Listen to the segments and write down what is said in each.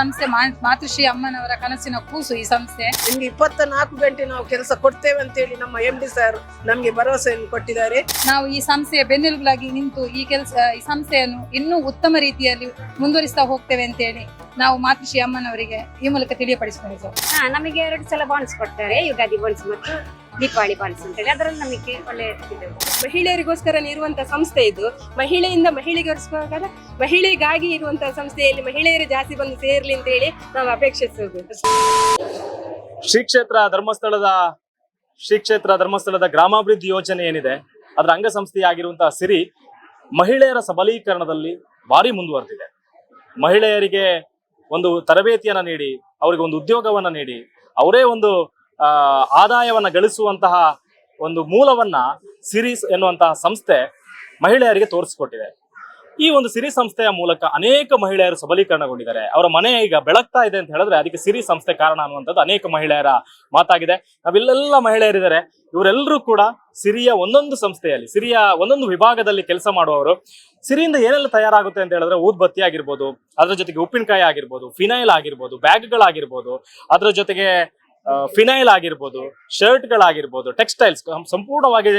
ಸಂಸ್ಥೆ ಮಾತೃಶ್ರೀ ಅಮ್ಮನವರ ಕನಸಿನ ಕೂಸು ಈ ಸಂಸ್ಥೆ. ನಿಮ್ಗೆ ಇಪ್ಪತ್ತ ನಾಲ್ಕು ಗಂಟೆ ನಾವು ಕೆಲಸ ಕೊಡ್ತೇವೆ ಅಂತ ಹೇಳಿ ನಮ್ಮ ಎಂ ಡಿ ಸರ್ ನಮ್ಗೆ ಭರವಸೆಯನ್ನು ಕೊಟ್ಟಿದ್ದಾರೆ. ನಾವು ಈ ಸಂಸ್ಥೆಯ ಬೆನ್ನೆಲುಬಾಗಿ ನಿಂತು ಈ ಕೆಲಸ ಈ ಸಂಸ್ಥೆಯನ್ನು ಇನ್ನೂ ಉತ್ತಮ ರೀತಿಯಲ್ಲಿ ಮುಂದುವರಿಸ್ತಾ ಹೋಗ್ತೇವೆ ಅಂತ ಹೇಳಿ ನಾವು ಮಾತೃಶ್ರೀ ಅಮ್ಮನವರಿಗೆ ಈ ಮೂಲಕ ತಿಳಿಯಪಡಿಸಿದ್ದೇವೆ ಹಾ ನಮಗೆ ಎರಡು ಸಲ ಬಾಂಡ್ಸ್ ಕೊಡ್ತಾರೆ ಯುಗಾದಿ ಬಾಂಡ್ಸ್ ಮತ್ತು ದೀಪಾವಳಿ ಬಾಂಡ್ಸ್ ಅಂತೇಳಿ. ಅದರಲ್ಲಿ ನಮಗೆ ಒಳ್ಳೆ ಇದು. ಮಹಿಳೆಯರಿಗೋಸ್ಕರ ಇರುವಂತಹ ಸಂಸ್ಥೆ ಇದು. ಮಹಿಳೆಯಿಂದ ಮಹಿಳೆಗೋಸ್ಕರ ಮಹಿಳೆಗಾಗಿ ಇರುವಂತಹ ಸಂಸ್ಥೆಯಲ್ಲಿ ಮಹಿಳೆಯರು ಜಾಸ್ತಿ ಬಂದು ಸೇರ್ಲಿ ಅಂತ ಹೇಳಿ ನಾವು ಅಪೇಕ್ಷಿಸುವುದು ಶ್ರೀ ಕ್ಷೇತ್ರ ಧರ್ಮಸ್ಥಳದ ಶ್ರೀ ಕ್ಷೇತ್ರ ಧರ್ಮಸ್ಥಳದ ಗ್ರಾಮಾಭಿವೃದ್ಧಿ ಯೋಜನೆ ಏನಿದೆ ಅದರ ಅಂಗಸಂಸ್ಥೆಯಾಗಿರುವಂತಹ ಸಿರಿ ಮಹಿಳೆಯರ ಸಬಲೀಕರಣದಲ್ಲಿ ಭಾರಿ ಮುಂದುವರೆದಿದೆ. ಮಹಿಳೆಯರಿಗೆ ಒಂದು ತರಬೇತಿಯನ್ನ ನೀಡಿ ಅವರಿಗೆ ಒಂದು ಉದ್ಯೋಗವನ್ನ ನೀಡಿ ಅವರೇ ಒಂದು ಆದಾಯವನ್ನ ಗಳಿಸುವಂತಹ ಒಂದು ಮೂಲವನ್ನ ಸಿರೀಸ್ ಎನ್ನುವಂತಹ ಸಂಸ್ಥೆ ಮಹಿಳೆಯರಿಗೆ ತೋರಿಸಿಕೊಟ್ಟಿದೆ. ಈ ಒಂದು ಸಿರಿ ಸಂಸ್ಥೆಯ ಮೂಲಕ ಅನೇಕ ಮಹಿಳೆಯರು ಸಬಲೀಕರಣಗೊಂಡಿದ್ದಾರೆ. ಅವರ ಮನೆ ಈಗ ಬೆಳಗ್ತಾ ಇದೆ ಅಂತ ಹೇಳಿದ್ರೆ ಅದಕ್ಕೆ ಸಿರಿ ಸಂಸ್ಥೆ ಕಾರಣ ಅನ್ನುವಂಥದ್ದು ಅನೇಕ ಮಹಿಳೆಯರ ಮಾತಾಗಿದೆ. ನಾವಿಲ್ಲೆಲ್ಲ ಮಹಿಳೆಯರಿದ್ದಾರೆ. ಇವರೆಲ್ಲರೂ ಕೂಡ ಸಿರಿಯ ಒಂದೊಂದು ಸಂಸ್ಥೆಯಲ್ಲಿ, ಸಿರಿಯ ಒಂದೊಂದು ವಿಭಾಗದಲ್ಲಿ ಕೆಲಸ ಮಾಡುವವರು. ಸಿರಿಯಿಂದ ಏನೆಲ್ಲ ತಯಾರಾಗುತ್ತೆ ಅಂತ ಹೇಳಿದ್ರೆ ಊದ್ಬತ್ತಿ ಆಗಿರ್ಬೋದು, ಅದ್ರ ಜೊತೆಗೆ ಉಪ್ಪಿನಕಾಯಿ ಆಗಿರ್ಬೋದು, ಫಿನೈಲ್ ಆಗಿರ್ಬೋದು, ಬ್ಯಾಗ್ಗಳಾಗಿರ್ಬೋದು, ಅದ್ರ ಜೊತೆಗೆ ಫಿನೈಲ್ ಆಗಿರ್ಬೋದು, ಶರ್ಟ್ಗಳಾಗಿರ್ಬೋದು, ಟೆಕ್ಸ್ಟೈಲ್ಸ್ ಸಂಪೂರ್ಣವಾಗಿ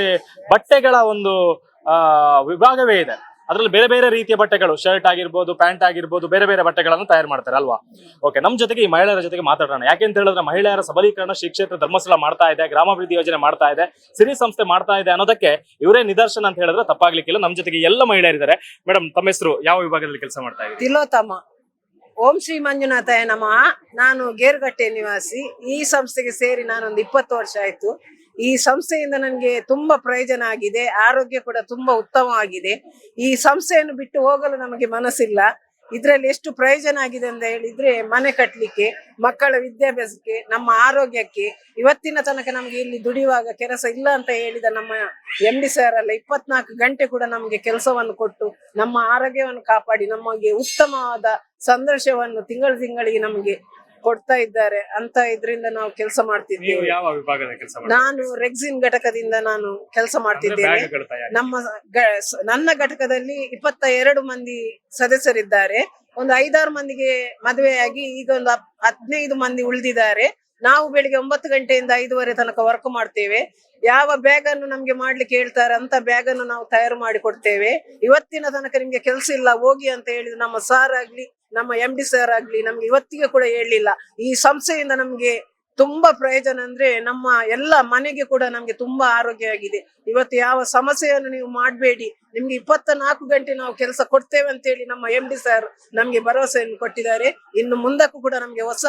ಬಟ್ಟೆಗಳ ಒಂದು ವಿಭಾಗವೇ ಇದೆ. ಅದರಲ್ಲಿ ಬೇರೆ ಬೇರೆ ರೀತಿಯ ಬಟ್ಟೆಗಳು, ಶರ್ಟ್ ಆಗಿರ್ಬೋದು, ಪ್ಯಾಂಟ್ ಆಗಿರ್ಬೋದು, ಬೇರೆ ಬೇರೆ ಬಟ್ಟೆಗಳನ್ನು ತಯಾರು ಮಾಡ್ತಾರೆ, ಅಲ್ವಾ? ಓಕೆ ನಮ್ಮ ಜೊತೆಗೆ ಈ ಮಹಿಳೆಯರ ಜೊತೆಗೆ ಮಾತಾಡೋಣ. ಯಾಕೆಂತ ಹೇಳಿದ್ರೆ ಮಹಿಳೆಯರ ಸಬಲೀಕರಣ ಶ್ರೀ ಕ್ಷೇತ್ರ ಧರ್ಮಸ್ಥಳ ಮಾಡ್ತಾ ಇದೆ, ಗ್ರಾಮಾಭಿವೃದ್ಧಿ ಯೋಜನೆ ಮಾಡ್ತಾ ಇದೆ, ಸಿರಿ ಸಂಸ್ಥೆ ಮಾಡ್ತಾ ಇದೆ ಅನ್ನೋದಕ್ಕೆ ಇವರೇ ನಿದರ್ಶನ ಅಂತ ಹೇಳಿದ್ರೆ ತಪ್ಪಾಗ್ಲಿಕ್ಕಿಲ್ಲ. ನಮ್ಮ ಜೊತೆಗೆ ಎಲ್ಲ ಮಹಿಳೆಯರಿದ್ದಾರೆ. ಮೇಡಮ್, ತಮ್ಮ ಹೆಸರು ಯಾವ ವಿಭಾಗದಲ್ಲಿ ಕೆಲಸ ಮಾಡ್ತಾ ಇದ್ದಾರೆ? ತಿಲೋತ್ತಮ. ಓಂ ಶ್ರೀ ಮಂಜುನಾಥಾಯ ನಮಃ. ನಾನು ಗೇರುಗಟ್ಟೆ ನಿವಾಸಿ. ಈ ಸಂಸ್ಥೆಗೆ ಸೇರಿ ನಾನೊಂದು ಇಪ್ಪತ್ತು ವರ್ಷ ಆಯ್ತು. ಈ ಸಂಸ್ಥೆಯಿಂದ ನನಗೆ ತುಂಬಾ ಪ್ರಯೋಜನ ಆಗಿದೆ. ಆರೋಗ್ಯ ಕೂಡ ತುಂಬಾ ಉತ್ತಮವಾಗಿದೆ. ಈ ಸಂಸ್ಥೆಯನ್ನು ಬಿಟ್ಟು ಹೋಗಲು ನಮಗೆ ಮನಸ್ಸಿಲ್ಲ. ಇದರಲ್ಲಿ ಎಷ್ಟು ಪ್ರಯೋಜನ ಆಗಿದೆ ಅಂತ ಹೇಳಿದ್ರೆ ಮನೆ ಕಟ್ಟಲಿಕ್ಕೆ ಮಕ್ಕಳ ವಿದ್ಯಾಭ್ಯಾಸಕ್ಕೆ, ನಮ್ಮ ಆರೋಗ್ಯಕ್ಕೆ. ಇವತ್ತಿನ ತನಕ ನಮಗೆ ಇಲ್ಲಿ ದುಡಿಯುವಾಗ ಕೆಲಸ ಇಲ್ಲ ಅಂತ ಹೇಳಿದ ನಮ್ಮ ಎಂ ಡಿ ಸರ್ ಅಲ್ಲ ಇಪ್ಪತ್ನಾಲ್ಕು ಗಂಟೆ ಕೂಡ ನಮಗೆ ಕೆಲಸವನ್ನು ಕೊಟ್ಟು ನಮ್ಮ ಆರೋಗ್ಯವನ್ನು ಕಾಪಾಡಿ, ನಮಗೆ ಉತ್ತಮವಾದ ಸಂದರ್ಶವನ್ನು ತಿಂಗಳು ತಿಂಗಳಿಗೆ ನಮಗೆ ಕೊಡ್ತಾ ಇದ್ದಾರೆ ಅಂತ ಇದರಿಂದ ನಾವು ಕೆಲಸ ನೀವು ಮಾಡ್ತಿದ್ದೇವೆ ಯಾವ ವಿಭಾಗದ ಕೆಲಸ ಮಾಡ್ತಾ ನಾನು ರೆಕ್ಸಿನ್ ಘಟಕದಿಂದ ನಾನು ಕೆಲಸ ಮಾಡ್ತಿದ್ದೇನೆ. ತಯಾರಿ ನಮ್ಮ ಗ- ಸ- ನನ್ನ ಘಟಕದಲ್ಲಿ ಇಪ್ಪತ್ತ ಎರಡು ಮಂದಿ ಸದಸ್ಯರಿದ್ದಾರೆ. ಒಂದು ಐದಾರು ಮಂದಿಗೆ ಮದುವೆಯಾಗಿ ಈಗ ಒಂದು ಹತ್- ಹದಿನೈದು ಮಂದಿ ಉಳಿದಿದ್ದಾರೆ. ನಾವು ಬೆಳಿಗ್ಗೆ ಒಂಬತ್ತು ಗಂಟೆಯಿಂದ ಐದುವರೆ ತನಕ ವರ್ಕ್ ಮಾಡ್ತೇವೆ. ಯಾವ ಬ್ಯಾಗ್ ಅನ್ನು ನಮ್ಗೆ ಮಾಡ್ಲಿಕ್ಕೆ ಹೇಳ್ತಾರೆ ಅಂತ ಬ್ಯಾಗ್ ಅನ್ನು ನಾವು ತಯಾರು ಮಾಡಿ ಕೊಡ್ತೇವೆ ಇವತ್ತಿನ ತನಕ ನಿಮ್ಗೆ ಕೆಲಸ ಇಲ್ಲ ಹೋಗಿ ಅಂತ ಹೇಳಿದ್ರೆ ನಮ್ಮ ಸಾರ್ ಆಗ್ಲಿ ನಮ್ಮ ಎಂ ಡಿ ಸರ್ ಆಗ್ಲಿ ನಮ್ಗೆ ಇವತ್ತಿಗೆ ಕೂಡ ಹೇಳಲಿಲ್ಲ. ಈ ಸಂಸ್ಥೆಯಿಂದ ನಮ್ಗೆ ತುಂಬಾ ಪ್ರಯೋಜನ ಅಂದ್ರೆ ನಮ್ಮ ಎಲ್ಲ ಮನೆಗೆ ಕೂಡ ನಮ್ಗೆ ತುಂಬಾ ಆರೋಗ್ಯವಾಗಿದೆ ಇವತ್ತು ಯಾವ ಸಮಸ್ಯೆಯನ್ನು ನೀವು ಮಾಡಬೇಡಿ. ನಿಮ್ಗೆ ಇಪ್ಪತ್ತ ನಾಲ್ಕು ಗಂಟೆ ನಾವು ಕೆಲಸ ಕೊಡ್ತೇವೆ ಅಂತೇಳಿ ನಮ್ಮ ಎಂ ಡಿ ಸರ್ ನಮ್ಗೆ ಭರವಸೆಯನ್ನು ಕೊಟ್ಟಿದ್ದಾರೆ. ಇನ್ನು ಮುಂದಕ್ಕೂ ಕೂಡ ನಮ್ಗೆ ಹೊಸ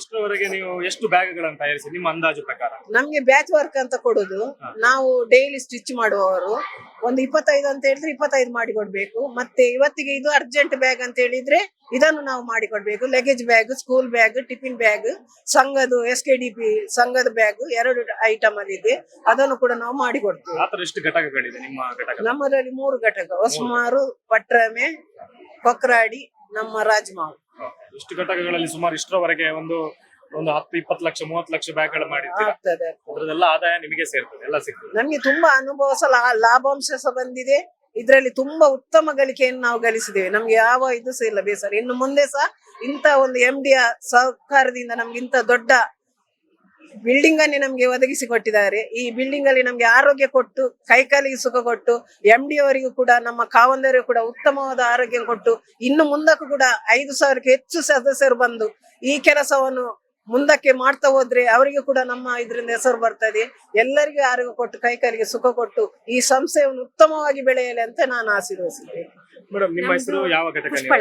ಇಷ್ಟರವರೆಗೆ ನೀವು ಎಷ್ಟು ಬ್ಯಾಗ್ಗಳನ್ನು ತಯಾರಿಸಿ ನಿಮ್ಮ ಅಂದಾಜು ಪ್ರಕಾರ? ನಮ್ಗೆ ಬ್ಯಾಚ್ ವರ್ಕ್ ಅಂತ ಕೊಡುದು. ನಾವು ಡೈಲಿ ಸ್ಟಿಚ್ ಮಾಡುವವರು. ಒಂದು ಇಪ್ಪತ್ತೈದು ಅಂತ ಹೇಳಿದ್ರೆ ಇಪ್ಪತ್ತೈದು ಮಾಡಿ ಕೊಡ್ಬೇಕು ಮತ್ತೆ ಇವತ್ತಿಗೆ ಇದು ಅರ್ಜೆಂಟ್ ಬ್ಯಾಗ್ ಅಂತ ಹೇಳಿದ್ರೆ ಇದನ್ನು ನಾವು ಮಾಡಿಕೊಡ್ಬೇಕು. Luggage bag school bag tiffin bag ಸಂಘದ ಎಸ್ ಕೆ ಡಿ ಪಿ ಸಂಘದ ಬ್ಯಾಗ್ ಎರಡು ಐಟಮ್ ಅಲ್ಲಿ ಇದೆ. ಅದನ್ನು ಕೂಡ ನಾವು ಮಾಡಿಕೊಡ್ತೇವೆ. ಆತರ ಎಷ್ಟು ಘಟಕಗಳಿದೆ ನಿಮ್ಮ ಘಟಕ? ನಮ್ಮದ್ರಲ್ಲಿ ಮೂರು ಘಟಕ. ಹೊಸಮಾರು ಪಟ್ರಮೆ ಕೊಕ್ರಾಡಿ ನಮ್ಮ ರಾಜಮಾವು. ಇಷ್ಟು ಘಟಕಗಳಲ್ಲಿ ಸುಮಾರು ಇಷ್ಟರವರೆಗೆ ಒಂದು ಒಂದು ಹತ್ತು ಇಪ್ಪತ್ತು ಲಕ್ಷ ಮೂವತ್ತು ಲಕ್ಷ ಮಾಡಿರ್ತೀರಾ? ಆಗ್ತದೆ. ಅದ್ರದ್ದೆಲ್ಲ ಆದಾಯ ನಿಮಗೆ ಸೇರ್ತದೆ ಎಲ್ಲ ಸಿಗ್ತದೆ ನಮ್ಗೆ ತುಂಬಾ ಅನುಭವ ಸಹ ಲಾ- ಲಾಭಾಂಶ ಸಹ ಬಂದಿದೆ. ಇದರಲ್ಲಿ ತುಂಬಾ ಉತ್ತಮ ಗಳಿಕೆಯನ್ನು ನಾವು ಗಳಿಸಿದ್ದೇವೆ. ನಮ್ಗೆ ಯಾವ ಇದು ಸಹ ಇಲ್ಲ ಬೇಸರ. ಇನ್ನು ಮುಂದೆ ಸಹ ಇಂತ ಒಂದು ಎಂ ಡಿ ಸಹಕಾರದಿಂದ ನಮ್ಗೆ ಇಂತ ದೊಡ್ಡ ಬಿಲ್ಡಿಂಗ್ ಅನ್ನೇ ನಮ್ಗೆ ಒದಗಿಸಿ ಕೊಟ್ಟಿದ್ದಾರೆ. ಈ ಬಿಲ್ಡಿಂಗ್ ಅಲ್ಲಿ ನಮ್ಗೆ ಆರೋಗ್ಯ ಕೊಟ್ಟು ಕೈಕಾಲಿಗೆ ಸುಖ ಕೊಟ್ಟು ಎಂ ಡಿ ಅವರಿಗೂ ಕೂಡ ನಮ್ಮ ಕಾವಂದರಿಗೂ ಕೂಡ ಉತ್ತಮವಾದ ಆರೋಗ್ಯ ಕೊಟ್ಟು ಇನ್ನು ಮುಂದಕ್ಕೂ ಕೂಡ ಐದು ಸಾವಿರಕ್ಕೆ ಹೆಚ್ಚು ಸದಸ್ಯರು ಬಂದು ಈ ಕೆಲಸವನ್ನು ಮುಂದಕ್ಕೆ ಮಾಡ್ತಾ ಹೋದ್ರೆ ಅವರಿಗೆ ಕೂಡ ನಮ್ಮ ಇದರಿಂದ ಹೆಸರು ಬರ್ತದೆ ಎಲ್ಲರಿಗೂ ಆರೋಗ್ಯ ಕೊಟ್ಟು ಕೈಕಾಲಿಗೆ ಸುಖ ಕೊಟ್ಟು ಈ ಸಂಸ್ಥೆಯನ್ನು ಉತ್ತಮವಾಗಿ ಬೆಳೆಯಲಿ ಅಂತ ನಾನು ಆಶೀರ್ವದಿಸಿದ್ದೇನೆ ಮೇಡಮ್ ನಿಮ್ಮ ಹೆಸರು ಯಾವ ಘಟಕ ನೀವು?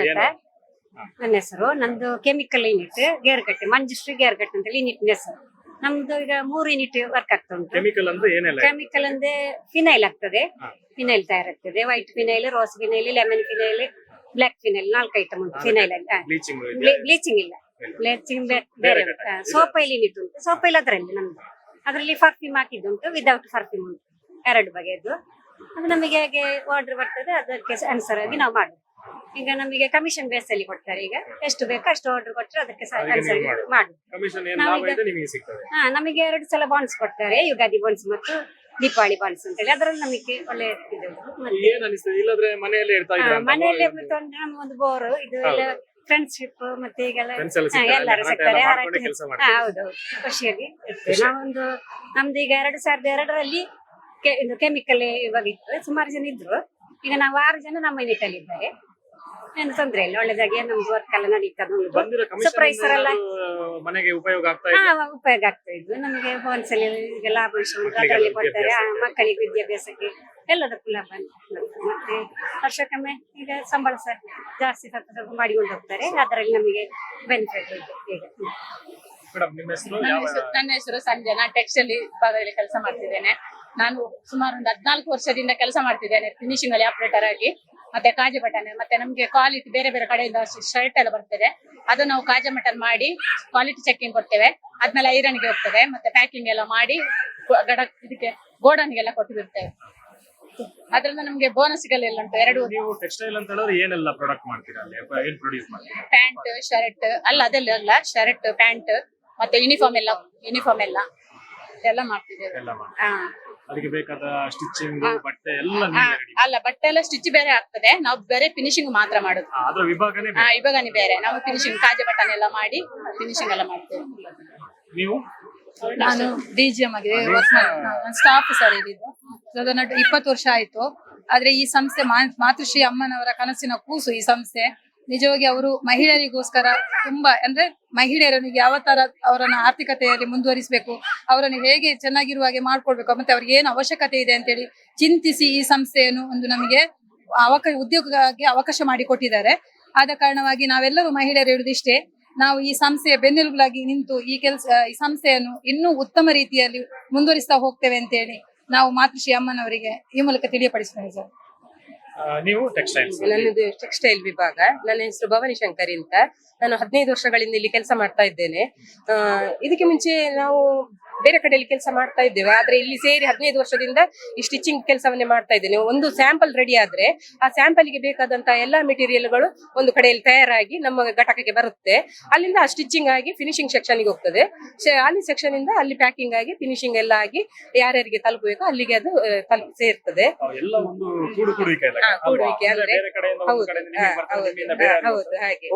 ನನ್ನ ಹೆಸರು ನಂದು ಕೆಮಿಕಲ್ ಯೂನಿಟ್ ಗೇರ್ಗಟ್ಟೆ ಮಂಜುಶ್ರೀ ಗೇರ್ಗಟ್ಟೆ ಅಂತ ಯೂನಿಟ್ ಹೆಸರು. ನಮ್ದು ಈಗ ಮೂರು ಯೂನಿಟ್ ವರ್ಕ್ ಆಗ್ತಾ ಉಂಟು. ಕೆಮಿಕಲ್ ಅಂದ್ರೆ ಏನೆಲ್ಲ ಕೆಮಿಕಲ್ ಅಂದ್ರೆ ಫಿನೈಲ್ ಆಗ್ತದೆ. ಫಿನೈಲ್ ತಯಾರಾಗ್ತದೆ. White phenyl rose phenyl lemon phenyl black phenyl ನಾಲ್ಕು ಐಟಮ್ ಉಂಟು ಫಿನೈಲ್ ಅಲ್ಲಿ. ಬ್ಲೀಚಿಂಗ್ ಬ್ಲೀಚಿಂಗ್ ಇಲ್ಲ. ಬ್ಲೀಚಿಂಗ್ ಬೇರೆ. ಸೋಪೈಲ್ ಯೂನಿಟ್ ಉಂಟು. ಸೋಪೈಲ್ ಅದರಲ್ಲಿ ನಮ್ದು. ಅದರಲ್ಲಿ ಪರ್ಫ್ಯೂಮ್ ಹಾಕಿದ್ದುಂಟು ವಿದೌಟ್ ಫರ್ಫ್ಯೂಮ್ ಉಂಟು. ಎರಡು ಬಗೆಯದು ಅದು ನಮಗೆ ಹೇಗೆ ಆರ್ಡರ್ ಬರ್ತದೆ ಅದಕ್ಕೆ ಆನ್ಸರ್ ಆಗಿ ನಾವು ಮಾಡುದು. ಈಗ ನಮಗೆ ಕಮಿಷನ್ ಬೇಸ್ ಅಲ್ಲಿ ಕೊಡ್ತಾರೆ. ಈಗ ಎಷ್ಟು ಬೇಕೋ ಅಷ್ಟು ಆರ್ಡರ್ ಕೊಟ್ಟರೆ ಅದಕ್ಕೆ ಸ- ಅದಕ್ಕೆ ನೀವು ಅನುಸಾರ ಮಾಡುದು. ಮಾಡುದು. ಕಮಿಷನ್ ಏನ್ ಲಾಭ ಇದೆ ನಿಮಗೆ ಸಿಗ್ತದೆ. ಹಾ ನಮಗೆ ಎರಡು ಸಲ ಬಾಂಡ್ಸ್ ಕೊಡ್ತಾರೆ. ಯುಗಾದಿ ಬಾಂಡ್ಸ್ ಮತ್ತು ದೀಪಾವಳಿ ಬಾಂಡ್ಸ್ ಅಂತ ಹೇಳಿ ಅದ್ರಲ್ಲಿ ನಮಗೆ ಒಳ್ಳೆ ಇದು ಮತ್ತೆ ಏನ್ ಅನಿಸ್ತದೆ? ಇಲ್ಲದ್ರೆ ಮನೆಯಲ್ಲೇ ಇರ್ತಾ ಹಾ, ಇದ್ರ ಮನೆಯಲ್ಲೇ ತೊಂದ್ರೆ ಒಂದು ಬೋರ್ ಇದು ಎಲ್ಲ ಫ್ರೆಂಡ್ಶಿಪ್ ಮತ್ತೆ ಈಗೆಲ್ಲ ಫ್ರೆಂಡ್ಸ್ ಎಲ್ಲ ಹಾ, ಸಿಗ್ತಾರೆ. ಎಲ್ಲರೂ ಸಿಗ್ತಾರೆ ಹರಟೆ ಮಾಡ್ಕೊಂಡೆ ಕೆಲಸ ಹಾ, ಮಾಡ್ತಾರೆ. ಹೌದು ಖುಷಿಯಾಗಿ ಇರ್ತೇವೆ. ನಾವೊಂದು ನಮ್ದು ಈಗ ಎರಡು ಸಾವಿರದ ಎರಡರಲ್ಲಿ ಕೆ- ಇದು ಕೆಮಿಕಲ್ ಇವಾಗ ಇತ್ತು. ಸುಮಾರು ಜನ ಇದ್ರು. ಈಗ ನಾವು ಆರು ಜನ ನಮ್ಮ ಯೂನಿಟ್ ಅಲ್ಲಿ ಇದ್ದಾರೆ. ಏನು ತೊಂದ್ರೆ ಇಲ್ಲ ಒಳ್ಳೆದಾಗಿ ನಮ್ದು ವರ್ಕ್ ಎಲ್ಲ ನಡೀತದೆ ಉಂಟು. ಬಂದಿರೋ ಎಲ್ಲ ಮನೆಗೆ ಉಪಯೋಗ ಆಗ್ತಾ ಹಾ ಉಪಯೋಗ ಆಗ್ತಾ ಇದ್ವು. ನಮಗೆ ಹೋನ್ಸಲಿ ಈಗ ಲಾಭ ಉಂಟು ಅದರಲ್ಲಿ ಕೊಡ್ತಾರೆ. ಆ. ಮಕ್ಕಳಿಗೆ ವಿದ್ಯಾಭ್ಯಾಸಕ್ಕೆ ಎಲ್ಲದಕ್ಕೂ ಲಾಭ ಉಂಟು. ಮತ್ತೆ ವರ್ಷಕ್ಕೊಮ್ಮೆ ಈಗ ಸಂಬಳ ಸರ್ ಜಾಸ್ತಿ ಸ್ವಲ್ಪ ಸ್ವಲ್ಪ ಮಾಡಿಕೊಂಡು ಹೋಗ್ತಾರೆ. ಅದರಲ್ಲಿ ನಮಗೆ ಬೆನಿಫಿಟ್ ಉಂಟು ಈಗ. ಮೇಡಮ್ ನಿಮ್ಮ ಹೆಸರು ನನ್ನ ಯಾವ ಹೆಸರು ನನ್ನ ಹೆಸರು ಸಂಜೆ. ನಾನು ಟೆಕ್ಸ್ಟೈಲ್ ವಿಭಾಗದಲ್ಲಿ ಕೆಲಸ ಮಾಡ್ತಿದ್ದೇನೆ. ನಾನು ಸುಮಾರು ಒಂದು ಹದಿನಾಲ್ಕು ವರ್ಷದಿಂದ ಕೆಲಸ ಮಾಡ್ತಿದ್ದೇನೆ ಫಿನಿಶಿಂಗ್ ಅಲ್ಲಿ ಆಪರೇಟರ್ ಆಗಿ. ಮತ್ತೆ ಕಾಜು ಬಟನ್ ಮತ್ತೆ ನಮ್ಗೆ ಕ್ವಾಲಿಟಿ ಬೇರೆ ಬೇರೆ ಕಡೆಯಿಂದ ಶರ್ಟ್ ಎಲ್ಲ ಬರ್ತದೆ. ಅದು ನಾವು ಕಾಜು ಮಟನ್ ಮಾಡಿ ಕ್ವಾಲಿಟಿ ಚೆಕಿಂಗ್ ಕೊಡ್ತೇವೆ. ಐರನ್ ಐರನ್ಗೆ ಹೋಗ್ತದೆ ಮತ್ತೆ ಪ್ಯಾಕಿಂಗ್ ಎಲ್ಲ ಮಾಡಿ ಗಡ ಇದಕ್ಕೆ ಗೋಡನ್ಗೆಲ್ಲ ಕೊಟ್ಟು ಬಿಡ್ತೇವೆ. ಅದರಿಂದ ನಮ್ಗೆ ಬೋನಸ್ಗಳೆಲ್ಲ ಉಂಟು ಎರಡು ನೀವು ಟೆಕ್ಸ್ಟೈಲ್ ಅಂತ ಹೇಳಿದ್ರೆ ಏನೆಲ್ಲ ಪ್ರಾಡಕ್ಟ್ ಮಾಡ್ತೀರಾ ಅಲ್ಲಿ? ಏನ್ ಪ್ರೊಡ್ಯೂಸ್ ಮಾಡ್ತೀರಾ? ಪ್ಯಾಂಟ್ ಶರ್ಟ್ ಅಲ್ಲ ಅದೆಲ್ಲ ಅಲ್ಲ ಶರ್ಟ್ ಪ್ಯಾಂಟ್ ಮತ್ತೆ ಯೂನಿಫಾರ್ಮ್ ಎಲ್ಲ ಯೂನಿಫಾರ್ಮ್ ಎಲ್ಲ. ಎಲ್ಲ ಮಾಡ್ತಿದ್ದೇವೆ. ಹಾ. ಅದಕ್ಕೆ ಬೇಕಾದ ಸ್ಟಿಚಿಂಗ್ ಬಟ್ಟೆ ಎಲ್ಲ ಅಲ್ಲ ಬಟ್ಟೆ ಎಲ್ಲ ಸ್ಟಿಚ್ ಬೇರೆ ಆಗ್ತದೆ. ನಾವು ಬೇರೆ ಫಿನಿಶಿಂಗ್ ಮಾತ್ರ ಮಾಡುದು. ಅದ್ರ ವಿಭಾಗನೇ ಹಾ ವಿಭಾಗನೇ ಬೇರೆ. ನಾವು ಫಿನಿಶಿಂಗ್ ಕಾಜೆ ಬಟನ್ ಎಲ್ಲ ಮಾಡಿ ಫಿನಿಶಿಂಗ್ ಎಲ್ಲ ಮಾಡ್ತೇವೆ. ನೀವು? ನಾನು ಡಿ ಜಿ ಎಂ ಆಗಿ ಸ್ಟಾಫ್ ಸರ್ ಅದನ್ನ ಇಪ್ಪತ್ತು ವರ್ಷ ಆಯ್ತು. ಆದ್ರೆ ಈ ಸಂಸ್ಥೆ ಮಾ- ಮಾತೃಶ್ರೀ ಅಮ್ಮನವರ ಕನಸಿನ ಕೂಸು ಈ ಸಂಸ್ಥೆ. ನಿಜವಾಗಿ ಅವರು ಮಹಿಳೆಯರಿಗೋಸ್ಕರ ತುಂಬಾ, ಅಂದ್ರೆ ಮಹಿಳೆಯರನ್ನು ಯಾವ ತರ ಅವರನ್ನ ಆರ್ಥಿಕತೆಯಲ್ಲಿ ಮುಂದುವರಿಸಬೇಕು, ಅವರನ್ನು ಹೇಗೆ ಚೆನ್ನಾಗಿರುವ ಹಾಗೆ ಮಾಡ್ಕೊಡ್ಬೇಕು ಮತ್ತೆ ಅವ್ರಿಗೆ ಏನು ಅವಶ್ಯಕತೆ ಇದೆ ಅಂತೇಳಿ ಚಿಂತಿಸಿ ಈ ಸಂಸ್ಥೆಯನ್ನು ಒಂದು ನಮಗೆ ಅವಕಾಶ ಉದ್ಯೋಗಕ್ಕೆ ಅವಕಾಶ ಮಾಡಿಕೊಟ್ಟಿದ್ದಾರೆ. ಆದ ಕಾರಣವಾಗಿ ನಾವೆಲ್ಲರೂ ಮಹಿಳೆಯರು ಹೇಳುದಿಷ್ಟೇ ನಾವು ಈ ಸಂಸ್ಥೆಯ ಬೆನ್ನೆಲುಬಾಗಿ ನಿಂತು ಈ ಕೆಲಸ, ಈ ಸಂಸ್ಥೆಯನ್ನು ಇನ್ನೂ ಉತ್ತಮ ರೀತಿಯಲ್ಲಿ ಮುಂದುವರಿಸ್ತಾ ಹೋಗ್ತೇವೆ ಅಂತೇಳಿ ನಾವು ಮಾತೃಶ್ರೀ ಅಮ್ಮನವರಿಗೆ ಈ ಮೂಲಕ ತಿಳಿಯಪಡಿಸ್ತೇವೆ ಸರ್ ನೀವು ಟೆಕ್ಸ್ಟೈಲ್ಸ್ ನನ್ನದು ಟೆಕ್ಸ್ಟೈಲ್ ವಿಭಾಗ. ನನ್ನ ಹೆಸರು ಭವಾನಿ ಶಂಕರ್ ಅಂತ. ನಾನು ಹದಿನೈದು ವರ್ಷಗಳಿಂದ ಇಲ್ಲಿ ಕೆಲಸ ಮಾಡ್ತಾ ಇದ್ದೇನೆ. ಇದಕ್ಕೆ ಮುಂಚೆ ನಾವು ಬೇರೆ ಕಡೆಯಲ್ಲಿ ಕೆಲಸ ಮಾಡ್ತಾ ಇದ್ದೇವೆ. ಆದ್ರೆ ಇಲ್ಲಿ ಸೇರಿ ಹದಿನೈದು ವರ್ಷದಿಂದ ಈ ಸ್ಟಿಚಿಂಗ್ ಕೆಲಸವನ್ನೇ ಮಾಡ್ತಾ ಇದ್ದೇನೆ. ಒಂದು ಸ್ಯಾಂಪಲ್ ರೆಡಿ ಆದ್ರೆ ಆ ಸ್ಯಾಂಪಲ್ಗೆ ಬೇಕಾದಂತ ಎಲ್ಲಾ ಮೆಟೀರಿಯಲ್ಗಳು ಒಂದು ಕಡೆಯಲ್ಲಿ ತಯಾರಾಗಿ ನಮ್ಮ ಘಟಕಕ್ಕೆ ಬರುತ್ತೆ. ಅಲ್ಲಿಂದ ಆ ಸ್ಟಿಚಿಂಗ್ ಆಗಿ ಫಿನಿಶಿಂಗ್ ಸೆಕ್ಷನ್ಗೆ ಹೋಗ್ತದೆ. ಅಲ್ಲಿ ಸೆಕ್ಷನ್ ಇಂದ ಅಲ್ಲಿ ಪ್ಯಾಕಿಂಗ್ ಆಗಿ ಫಿನಿಶಿಂಗ್ ಎಲ್ಲ ಆಗಿ ಯಾರ್ಯಾರಿಗೆ ತಲುಪಬೇಕು ಅಲ್ಲಿಗೆ ಅದು ತಲುಪಿ ಸೇರ್ತದೆ. ಕೂಡುವಿಕೆ? ಅಂದ್ರೆ ಹೌದು. ಹಾಗೆ.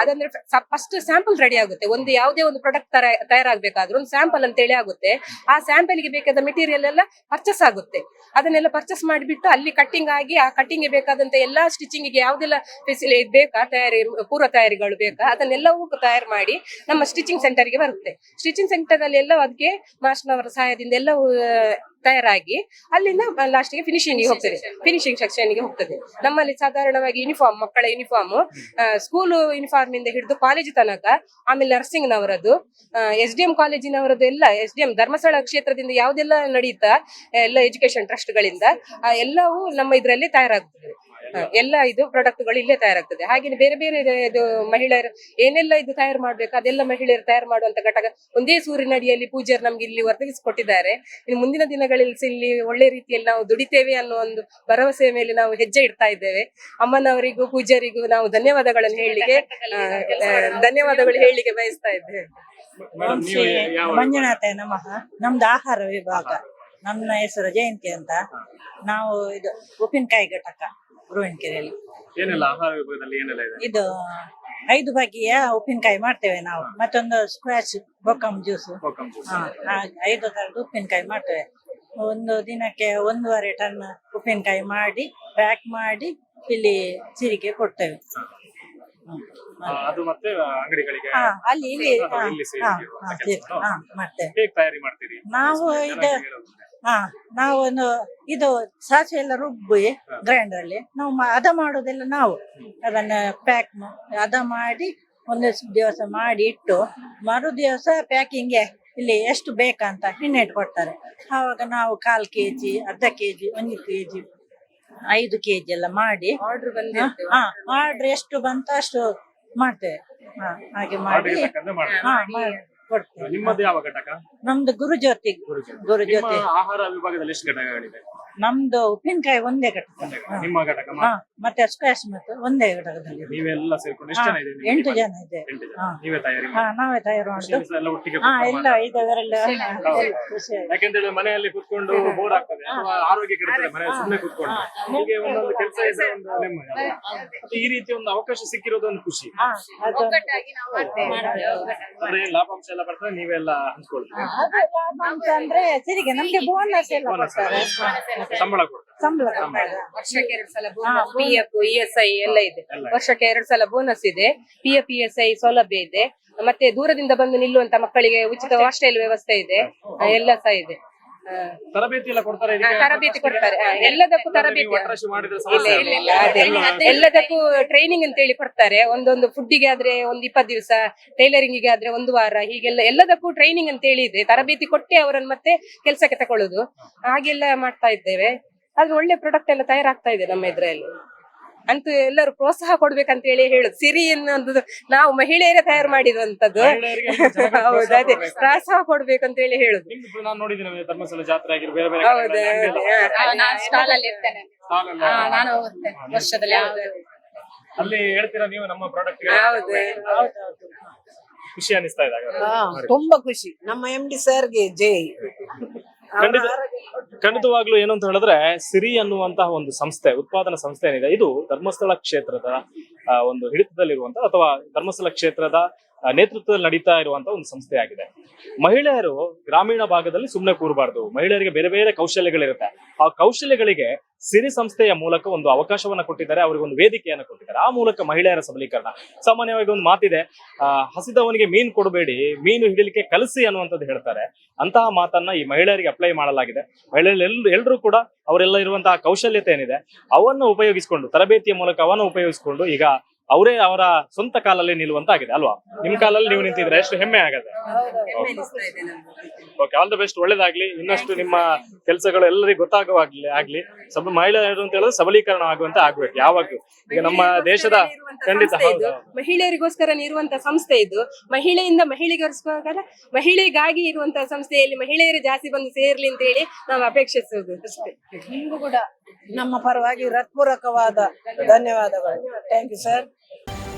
ಅದಂದ್ರೆ ಫಸ್ಟ್ ಸ್ಯಾಂಪಲ್ ರೆಡಿ ಆಗುತ್ತೆ. ಒಂದು ಯಾವುದೇ ಒಂದು ಪ್ರಾಡಕ್ಟ್ ತರ, ತಯಾರಾಗಬೇಕಾದ್ರೂ ಒಂದು ಸ್ಯಾಂಪಲ್ ಅಂತ ಹೇಳಿ ಆಗುತ್ತೆ. ಆ ಸ್ಯಾಂಪಲ್ಗೆ ಬೇಕಾದ ಮೆಟೀರಿಯಲ್ ಎಲ್ಲ ಪರ್ಚೇಸ್ ಆಗುತ್ತೆ. ಅದನ್ನೆಲ್ಲ ಪರ್ಚೇಸ್ ಮಾಡಿಬಿಟ್ಟು ಅಲ್ಲಿ ಕಟ್ಟಿಂಗ್ ಆಗಿ, ಆ ಕಟ್ಟಿಂಗ್ಗೆ ಬೇಕಾದಂತ ಎಲ್ಲಾ ಸ್ಟಿಚಿಂಗ್ಗೆ ಯಾವ್ದೆಲ್ಲ ಫೆಸಿಲಿ ಬೇಕಾ, ತಯಾರಿ, ಪೂರ್ವ ತಯಾರಿಗಳು ಬೇಕಾ, ಅದನ್ನೆಲ್ಲವೂ ತಯಾರು ಮಾಡಿ ನಮ್ಮ ಸ್ಟಿಚಿಂಗ್ ಸೆಂಟರ್ಗೆ ಬರುತ್ತೆ. ಸ್ಟಿಚಿಂಗ್ ಸೆಂಟರ್ ಅಲ್ಲಿ ಎಲ್ಲ ಅದಕ್ಕೆ ಮಾಸ್ಟರ್ನವರ ಸಹಾಯದಿಂದ ಎಲ್ಲವೂ ತಯಾರಾಗಿ ಅಲ್ಲಿಂದ ಲಾಸ್ಟ್ಗೆ ಫಿನಿಶಿಂಗ್ ಹೋಗ್ತದೆ. ಫಿನಿಶಿಂಗ್ ಸೆಕ್ಷನ್ಗೆ ಹೋಗ್ತದೆ. ನಮ್ಮಲ್ಲಿ ಸಾಧಾರಣವಾಗಿ ಯೂನಿಫಾರ್ಮ್ ಮಕ್ಕಳ ಯೂನಿಫಾರ್ಮ್ ಸ್ಕೂಲ್ ಯೂನಿಫಾರ್ಮ್ ಇಂದ ಹಿಡಿದು ಕಾಲೇಜ್ ತನಕ ಆಮೇಲೆ ನರ್ಸಿಂಗ್ ನವರದ್ದು ಎಸ್ ಡಿ ಎಂ ಕಾಲೇಜಿನವರದ್ದು ಎಲ್ಲ ಎಸ್ ಡಿ ಎಂ ಧರ್ಮಸ್ಥಳ ಕ್ಷೇತ್ರದಿಂದ ಯಾವ್ದೆಲ್ಲ ನಡೀತಾ ಎಲ್ಲ ಎಜುಕೇಶನ್ ಟ್ರಸ್ಟ್ ಗಳಿಂದ ಎಲ್ಲವೂ ನಮ್ಮ ಇದರಲ್ಲಿ ತಯಾರಾಗ್ತದೆ. ಎಲ್ಲ ಇದು ಪ್ರಾಡಕ್ಟ್ಗಳು ಇಲ್ಲೇ ತಯಾರಾಗ್ತದೆ. ಹಾಗೆ ಬೇರೆ ಬೇರೆ ಇದು ಮಹಿಳೆಯರು ಏನೆಲ್ಲ ಇದು ತಯಾರು ಮಾಡ್ಬೇಕು ಅದೆಲ್ಲ ಮಹಿಳೆಯರು ತಯಾರು ಮಾಡುವಂತ ಘಟಕ ಒಂದೇ ಸೂರಿನಡಿಯಲ್ಲಿ ಪೂಜಾರಿ ನಮ್ಗೆ ಇಲ್ಲಿ ಒದಗಿಸಿಕೊಟ್ಟಿದ್ದಾರೆ. ಇನ್ನು ಮುಂದಿನ ದಿನಗಳಲ್ಲಿ ಇಲ್ಲಿ ಒಳ್ಳೆ ರೀತಿಯಲ್ಲಿ ನಾವು ದುಡಿತೇವೆ ಅನ್ನೋ ಒಂದು ಭರವಸೆಯ ಮೇಲೆ ನಾವು ಹೆಜ್ಜೆ ಇಡ್ತಾ ಇದ್ದೇವೆ. ಅಮ್ಮನವರಿಗೂ ಪೂಜಾರಿಗೂ ನಾವು ಧನ್ಯವಾದಗಳನ್ನು ಹೇಳಿಕೆ ಧನ್ಯವಾದಗಳು ಹೇಳಿಕೆ ಬಯಸ್ತಾ ಇದ್ದೇವೆ. ಮಂಜುನಾಥ ನಮಃ. ನಮ್ದು ಆಹಾರ ವಿಭಾಗ. ನನ್ನ ಹೆಸರು ಜಯಂತಿ ಅಂತ. ನಾವು ಇದು ಉಪ್ಪಿನಕಾಯಿ ಘಟಕ. ಗುರುವಿನಕೆರೆಯಲ್ಲಿ ಏನೆಲ್ಲ ಆಹಾರ ವಿಭಾಗದಲ್ಲಿ ಏನೆಲ್ಲ ಇದೆ? ಇದು ಐದು ಬಗೆಯ ಉಪ್ಪಿನಕಾಯಿ ಮಾಡ್ತೇವೆ ನಾವು. ಮತ್ತೊಂದು ಸ್ಕ್ವಾಚ್ ಬೊಕ್ಕಂ ಜ್ಯೂಸ್ ಕೋಕಂ ಜ್ಯೂಸ್. ಐದು ತರದ ಉಪ್ಪಿನಕಾಯಿ ಮಾಡ್ತೇವೆ. ಒಂದು ದಿನಕ್ಕೆ ಒಂದೂವರೆ ಟನ್ ಉಪ್ಪಿನಕಾಯಿ ಮಾಡಿ ಪ್ಯಾಕ್ ಮಾಡಿ ಇಲ್ಲಿ ಸಿರಿಗೆ ಕೊಡ್ತೇವೆ. ಆ, ಅದು ಮತ್ತೆ ಅಂಗಡಿಗಳಿಗೆ ಹಾ, ಅಲ್ಲಿ ಇಲ್ಲಿ ಹಾ, ಇಲ್ಲಿ ಹಾ, ಹಾ, ಹಾ, ಮಾಡ್ತೇವೆ. ಹೇಗೆ ತಯಾರಿ ಮಾಡ್ತೀರಿ? ನಾವು ಇದು ಹೇಳೋದು. ಹಾ ನಾವು ಒಂದು ಇದು ಸಾಸಿವೆ ಎಲ್ಲ ರುಬ್ಬಿ ಗ್ರೈಂಡರ್ ಅಲ್ಲಿ ನಾವು ಮಾ- ಹದ ಮಾಡೋದೆಲ್ಲ ನಾವು. ಅದನ್ನ ಪ್ಯಾಕ್ ಹದ ಮಾಡಿ ಒಂದಷ್ಟು ದಿವಸ ಮಾಡಿ ಇಟ್ಟು ಮರು ದಿವಸ ಪ್ಯಾಕಿಂಗ್ಗೆ ಇಲ್ಲಿ ಎಷ್ಟು ಬೇಕಂತ ಹೆಣ್ಣೆ ಕೊಡ್ತಾರೆ. ಆವಾಗ ನಾವು ಕಾಲ್ ಕೆಜಿ ಅರ್ಧ ಕೆಜಿ ಒಂದು ಕೆಜಿ ಐದು ಕೆಜಿ ಎಲ್ಲ ಮಾಡಿ ಆರ್ಡರ್ ಬಂದು ಹಾ ಆರ್ಡ್ರ್ ಎಷ್ಟು ಬಂತ ಅಷ್ಟು ಮಾಡ್ತೇವೆ. ಹಾ ಹಾಗೆ ಮಾಡಿ. ಹಾ ಮಾಡಿ. ಕೊಡ್ತೇವೆ. ನಿಮ್ಮದು ಯಾವ ಘಟಕ? ನಮ್ದು ಗುರುಜ್ಯೋತಿ ನಿಮ್ಮ ಗುರುಜ್ಯೋತಿ ಆಹಾರ ವಿಭಾಗದಲ್ಲಿ ಎಷ್ಟು ಘಟಕಗಳಿದೆ ನಮ್ದು ಉಪ್ಪಿನಕಾಯಿ ಒಂದೇ ಘಟಕ. ನಿಮ್ಮ ಘಟಕ ಹಾ. ಮತ್ತೆ ಸ್ಕ್ವಾಶ್ ಮತ್ತು ಒಂದೇ ಘಟಕದಲ್ಲಿ ನೀವೆಲ್ಲ ಸೇರ್ಕೊಂಡು ಎಷ್ಟು ಜನ ಇದೆ ನಿಮ್ಗೆ? ಎಂಟು ಜನ ಇದೆ ಎಂಟು ಜನ. ಹಾ. ನೀವೇ ತಯಾರಿ ಹಾ ನಾವೇ ತಯಾರು ಖುಷಿ ಎಲ್ಲ ಒಟ್ಟಿಗೆ ಹಾ ಕೂತ್ಕೊಂಡು ಎಲ್ಲ ಇದರೆಲ್ಲ. ಖುಷಿ ಆಯ್ತು. ಯಾಕೆಂತೇಳಿ ಮನೆಯಲ್ಲಿ ಕುತ್ಕೊಂಡು ಬೋರ್ ಆಗ್ತದೆ. ಅಥವಾ ಆರೋಗ್ಯ ಕೆಡುತ್ತದೆ. ಮನೆಯಲ್ಲಿ ಸುಮ್ಮನೆ ಕುತ್ಕೊಂಡು. ಹೀಗೆ ಒಂದೊಂದು ಕೆಲಸ ಇದ್ರೆ ಒಂದು ನೆಮ್ಮದಿ. ಅಲ್ವಾ? ಮತ್ತೆ ಈ ರೀತಿ ಒಂದು ಅವಕಾಶ ಸಿಕ್ಕಿರೋದು ಒಂದು ಖುಷಿ. ಹಾ ಅದು. ಅಂದ್ರೆ ಲಾಭಾಂಶ ಎಲ್ಲ ಬರ್ತದೆ ನೀವೆಲ್ಲ ಹಂಚ್ಕೊಳ್ತೀವಿ ಅಂತ ಅಂದ್ರೆ ತಿರುಗಿ. ನಮ್ಗೆ ಬೋನಸ್ ಎಲ್ಲ ಕೊಡ್ತಾರೆ. ಸಂಬಳ ಕೊಡ್ತಾರೆ. ಸಂಬಳ ಕೊಡ್ತಾರೆ. ವರ್ಷಕ್ಕೆ ಎರಡು ಸಲ ಹಾ, bonus P F E S I ಎಲ್ಲ ಇದೆ. ವರ್ಷಕ್ಕೆ ಎರಡು ಸಲ ಬೋನಸ್ ಇದೆ. P F E S I ಸೌಲಭ್ಯ ಇದೆ. ಮತ್ತೆ ದೂರದಿಂದ ಬಂದು ನಿಲ್ಲುವಂತ ಮಕ್ಕಳಿಗೆ ಉಚಿತ ಹಾಸ್ಟೆಲ್ ವ್ಯವಸ್ಥೆ ಇದೆ. ಎಲ್ಲ ಸಹ ಇದೆ. ತರಬೇತಿ ಎಲ್ಲ ಕೊಡ್ತಾರೆ ಇದಕ್ಕೆ? ತರಬೇತಿ ಕೊಡ್ತಾರೆ. ಎಲ್ಲದಕ್ಕೂ ತರಬೇತಿ. ಎಲ್ಲದಕ್ಕೂ ಟ್ರೈನಿಂಗ್ ಅಂತ ಹೇಳಿ ಕೊಡ್ತಾರೆ. ಒಂದೊಂದು ಫುಡ್ಡಿಗೆ ಆದ್ರೆ ಒಂದ್ ಇಪ್ಪತ್ತು ದಿವಸ ಟೈಲರಿಂಗ್ಗೆ ಆದ್ರೆ ಒಂದು ವಾರ ಹೀಗೆಲ್ಲ ಎಲ್ಲದಕ್ಕೂ ಟ್ರೈನಿಂಗ್ ಅಂತ ಹೇಳಿ ಇದೆ. ತರಬೇತಿ ಕೊಟ್ಟೆ ಅವರನ್ನು ಮತ್ತೆ ಕೆಲಸಕ್ಕೆ ತಕೊಳ್ಳೋದು. ಹಾಗೆಲ್ಲ ಮಾಡ್ತಾ ಇದ್ದೇವೆ. ಆದ್ರೆ ಒಳ್ಳೆ ಪ್ರಾಡಕ್ಟ್ ಎಲ್ಲ ತಯಾರಾಗ್ತಾ ಇದೆ ನಮ್ಮ ಇದ್ರಲ್ಲಿ. ಅಂತೂ ಎಲ್ಲರೂ ಪ್ರೋತ್ಸಾಹ ಕೊಡ್ಬೇಕಂತ ಹೇಳಿ ಹೇಳುದು. ಸಿರಿ ಅನ್ನೋದು ನಾವು ಮಹಿಳೆಯರೇ ತಯಾರು ಮಾಡಿದಂತದ್ದು ಹೌದು ಪ್ರೋತ್ಸಾಹ ಅದೇ ಕೊಡ್ಬೇಕು. ಪ್ರೋತ್ಸಾಹ ಕೊಡ್ಬೇಕಂತ ಹೇಳಿ ಹೇಳುದು. ನಿಮ್ದು ನಾನು ನೋಡಿದ್ದೀನಿ ಧರ್ಮಸ್ಥಳ ಜಾತ್ರೆ ಆಗಿರೋ ಬೇರೆ ಬೇರೆ ಹೌದು ಕಡೆಗಳಲ್ಲಿ ಎಲ್ಲ ನಾನು ಸ್ಟಾಲ್ ಅಲ್ಲಿ ಇರ್ತೇನೆ. stall ಎಲ್ಲ ಹಾ, ನಾನು ಹೋಗ್ತೇನೆ ವರ್ಷದಲ್ಲಿ ಯಾವ್ದು ಅಲ್ಲಿ ಹೇಳ್ತೀರಾ ನೀವು ನಮ್ಮ ಪ್ರಾಡಕ್ಟ್ ಹೌದು. ಖುಷಿ ಅನಿಸ್ತಾ ಇದೆ ಹಾಗಾದ್ರೆ. ಹಾ, ತುಂಬಾ ಖುಷಿ. ನಮ್ಮ ಎಂ ಡಿ ಸರ್ಗೆ ಜೈ. ಖಂಡಿತ ಖಂಡಿತವಾಗ್ಲೂ ಏನು ಅಂತ ಹೇಳಿದ್ರೆ ಸಿರಿ ಅನ್ನುವಂತಹ ಒಂದು ಸಂಸ್ಥೆ ಉತ್ಪಾದನಾ ಸಂಸ್ಥೆ ಏನಿದೆ ಇದು ಧರ್ಮಸ್ಥಳ ಕ್ಷೇತ್ರದ ಆ, ಒಂದು ಹಿಡಿತದಲ್ಲಿರುವಂತಹ ಅಥವಾ ಧರ್ಮಸ್ಥಳ ಕ್ಷೇತ್ರದ ನೇತೃತ್ವದಲ್ಲಿ ನಡೀತಾ ಇರುವಂತ ಒಂದು ಸಂಸ್ಥೆ ಆಗಿದೆ. ಮಹಿಳೆಯರು ಗ್ರಾಮೀಣ ಭಾಗದಲ್ಲಿ ಸುಮ್ಮನೆ ಕೂರಬಾರ್ದು. ಮಹಿಳೆಯರಿಗೆ ಬೇರೆ ಬೇರೆ ಕೌಶಲ್ಯಗಳಿರುತ್ತೆ. ಆ ಕೌಶಲ್ಯಗಳಿಗೆ ಸಿರಿ ಸಂಸ್ಥೆಯ ಮೂಲಕ ಒಂದು ಅವಕಾಶವನ್ನ ಕೊಟ್ಟಿದ್ದಾರೆ. ಅವರಿಗೆ ಒಂದು ವೇದಿಕೆಯನ್ನು ಕೊಟ್ಟಿದ್ದಾರೆ. ಆ ಮೂಲಕ ಮಹಿಳೆಯರ ಸಬಲೀಕರಣ. ಸಾಮಾನ್ಯವಾಗಿ ಒಂದು ಮಾತಿದೆ ಹಸಿದವನಿಗೆ ಮೀನು ಕೊಡಬೇಡಿ, ಮೀನು ಹಿಡಿಲಿಕ್ಕೆ ಕಲಸಿ ಅನ್ನುವಂಥದ್ದು ಹೇಳ್ತಾರೆ. ಅಂತಹ ಮಾತನ್ನ ಈ ಮಹಿಳೆಯರಿಗೆ ಅಪ್ಲೈ ಮಾಡಲಾಗಿದೆ. ಮಹಿಳೆಯರು ಎಲ್ ಎಲ್ಲರೂ ಕೂಡ ಅವರೆಲ್ಲ ಇರುವಂತಹ ಕೌಶಲ್ಯತೆ ಏನಿದೆ, ಅವನ್ನು ಉಪಯೋಗಿಸಿಕೊಂಡು, ತರಬೇತಿಯ ಮೂಲಕ ಅವನ್ನು ಉಪಯೋಗಿಸಿಕೊಂಡು ಈಗ ಅವರೇ ಅವರ ಸ್ವಂತ ಕಾಲಲ್ಲಿ ನಿಲ್ಲುವಂತಾಗಿದೆ ಅಲ್ವಾ? ನಿಮ್ ಕಾಲಲ್ಲಿ ನೀವು ನಿಂತಿದ್ರೆ ಎಷ್ಟು ಹೆಮ್ಮೆ ಆಗದೆ ಹೆಮ್ಮೆ ಅನಿಸ್ತಾ ಇದೆ ಓಕೆ ಆಲ್ ದ ಬೆಸ್ಟ್ ಒಳ್ಳೇದಾಗ್ಲಿ. ಇನ್ನಷ್ಟು ನಿಮ್ಮ ಕೆಲಸಗಳು ಎಲ್ಲರಿಗೂ ಗೊತ್ತಾಗುವಾಗ್ಲಿ ಆಗ್ಲಿ. ಸಬ ಮಹಿಳೆಯರು ಅಂತ ಹೇಳಿದ್ರೆ ಸಬಲೀಕರಣ ಆಗುವಂತ ಆಗ್ಬೇಕು ಯಾವಾಗ್ಲೂ. ಈಗ ನಮ್ಮ ದೇಶದ ಖಂಡಿತ. ಮಹಿಳೆಯರಿಗೋಸ್ಕರ ಇರುವಂತ ಸಂಸ್ಥೆ ಇದು. ಮಹಿಳೆಯಿಂದ ಮಹಿಳೆಗೋಸ್ಕರ ಮಹಿಳೆಗಾಗಿ ಇರುವಂತಹ ಸಂಸ್ಥೆಯಲ್ಲಿ ಮಹಿಳೆಯರು ಜಾಸ್ತಿ ಬಂದು ಸೇರ್ಲಿ ಅಂತ ಹೇಳಿ ನಾವು ಅಪೇಕ್ಷಿಸುವುದು. ಅಷ್ಟೇ. ನಿಮ್ಗೂ ಕೂಡ ನಮ್ಮ ಪರವಾಗಿ ಹೃತ್ಪೂರ್ವಕವಾದ ಧನ್ಯವಾದಗಳು. Thank you sir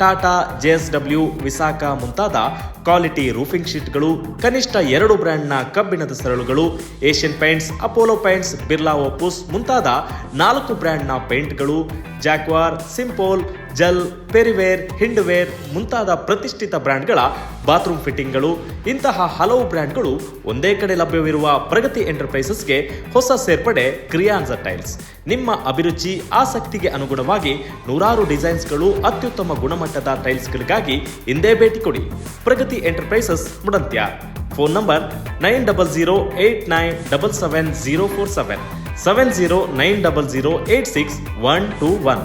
Tata JSW ವಿಸಾಕ ಮುಂತಾದ ಕ್ವಾಲಿಟಿ ರೂಫಿಂಗ್ ಶೀಟ್ಗಳು, ಕನಿಷ್ಠ ಎರಡು ಬ್ರ್ಯಾಂಡ್ನ ಕಬ್ಬಿಣದ ಸರಳುಗಳು, Asian Paints, Apollo Paints, Birla Opus ಮುಂತಾದ ನಾಲ್ಕು ಬ್ರ್ಯಾಂಡ್ನ ಪೇಂಟ್ಗಳು, ಜಾಕ್ವಾರ್, ಸಿಂಪೋಲ್ ಜಲ್, ಪೆರಿವೇರ್, ಹಿಂಡ್ವೇರ್ ಮುಂತಾದ ಪ್ರತಿಷ್ಠಿತ ಬ್ರ್ಯಾಂಡ್ಗಳ ಬಾತ್ರೂಮ್ ಫಿಟ್ಟಿಂಗ್ಗಳು, ಇಂತಹ ಹಲವು ಬ್ರ್ಯಾಂಡ್ಗಳು ಒಂದೇ ಕಡೆ ಲಭ್ಯವಿರುವ ಪ್ರಗತಿ ಎಂಟರ್ಪ್ರೈಸಸ್ಗೆ ಹೊಸ ಸೇರ್ಪಡೆ ಕ್ರಿಯಾನ್ಸ ಟೈಲ್ಸ್. ನಿಮ್ಮ ಅಭಿರುಚಿ, ಆಸಕ್ತಿಗೆ ಅನುಗುಣವಾಗಿ ನೂರಾರು ಡಿಸೈನ್ಸ್ಗಳು ಅತ್ಯುತ್ತಮ ಗುಣಮಟ್ಟದ ಟೈಲ್ಸ್ಗಳಿಗಾಗಿ ಇಂದೇ ಭೇಟಿ ಕೊಡಿ. Pragati enterprises ಮುಡಂತ್ಯ. Phone number nine double zero eight nine double seven zero four seven. Seven zero nine double zero eight six one two one.